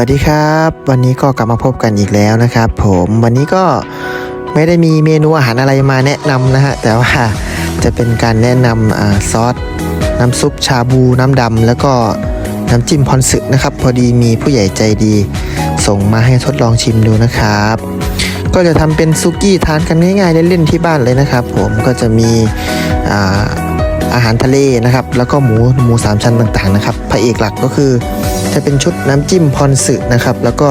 วัสดีครับ วันนี้ก็กลับมาพบกันอีกแล้วนะครับผมวันนี้ก็ไม่ได้มีเมนูอาหารอะไรมาแนะนำนะฮะแต่ว่าจะเป็นการแนะนำอซอสน้ำซุปชาบูน้ำดำแล้วก็น้ำจิ้มพรสึกนะครับ พอดีมีผู้ใหญ่ใจดี ส่งมาให้ทดลองชิมดูนะครับ ก็จะทำเป็นซุกี้ทานกันง่ายๆเล่นๆที่บ้านเลยนะครับ ผมก็จะมีอาอาหารทะเลนะครับ แล้วก็หมูหมูสามชั้นต่างๆนะครับพระเอกหลักก็คือ จะเป็นชุดน้ำจิ้มพรสึนะครับ แล้วก็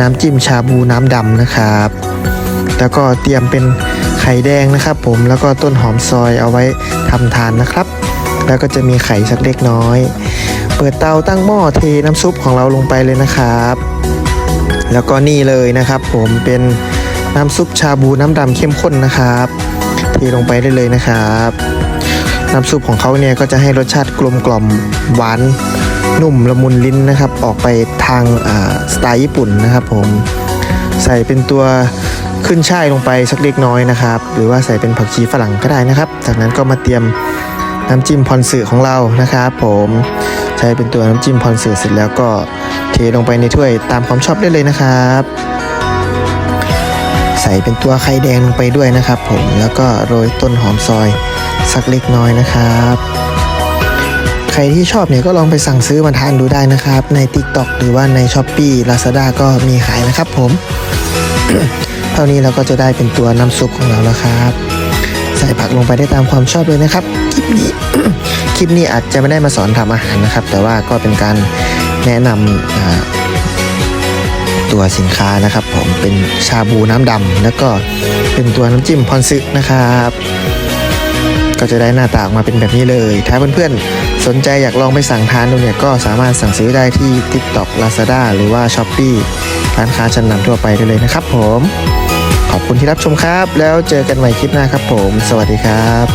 น้ำจิ้มชาบูน้ำดำนะครับ แล้วก็เตรียมเป็นไข่แดงนะครับ ผมแล้วก็ต้นหอมซอยเอาไว้ทำทานนะครับ แล้วก็จะมีไข่สักเล็กน้อย เปิดเตาตั้งหม้อเทน้ำซุปของเราลงไปเลยนะครับ แล้วก็นี่เลยนะครับ ผมเป็นน้ำซุปชาบูน้ำดำเข้มข้นนะครับเทลงไปได้เลยนะครับน้ำซุปของเขาเนี่ยก็จะให้รสชาติกลมกล่อมหวาน นุ่มละมุนลิ้นนะครับ ออกไปทางสไตล์ญี่ปุ่นนะครับผมใส่เป็นตัวขึ้นช่ายลงไปสักเล็กน้อยนะครับ หรือว่าใส่เป็นผักชีฝรั่งก็ได้นะครับ จากนั้นก็มาเตรียมน้ำจิ้มพรสึของเรานะครับ ผมใช้เป็นตัวน้ำจิ้มพรสึเสร็จแล้วก็เทลงไปในถ้วยตามความชอบได้เลยนะครับ ใส่เป็นตัวไข่แดงลงไปด้วยนะครับ ผมแล้วก็โรยต้นหอมซอยสักเล็กน้อยนะครับ ใครที่ชอบเนี่ยก็ลองไปสั่งซื้อมาทานดูได้นะครับ ใน TikTok หรือว่าใน s h อ p e e Lazada ก็มีขายนะครับผม เท่านี้เราก็จะได้เป็นตัวน้ำซุปของเราแล้วครับ ใส่ผักลงไปได้ตามความชอบเลยนะครับ คลิปนี้ คลิปนี้อาจจะไม่ได้มาสอนทำอาหารนะครับ แต่ว่าก็เป็นการแนะนำตัวสินค้านะครับ ผมเป็นชาบูน้ำดำแล้วก็เป็นตัวน้ำจิ้มพรซึนะครับก็จะได้หน้าตาออกมาเป็นแบบนี้เลย ถ้าเพื่อน สนใจอยากลองไปสั่งทานดูเนี่ยก็สามารถสั่งซื้อได้ที่ TikTok Lazada หรือว่า s h อ p e e ร้านค้าชั้นนำทั่วไปได้เลยนะครับผม ขอบคุณที่รับชมครับ แล้วเจอกันใหม่คลิปหน้าครับผม สวัสดีครับ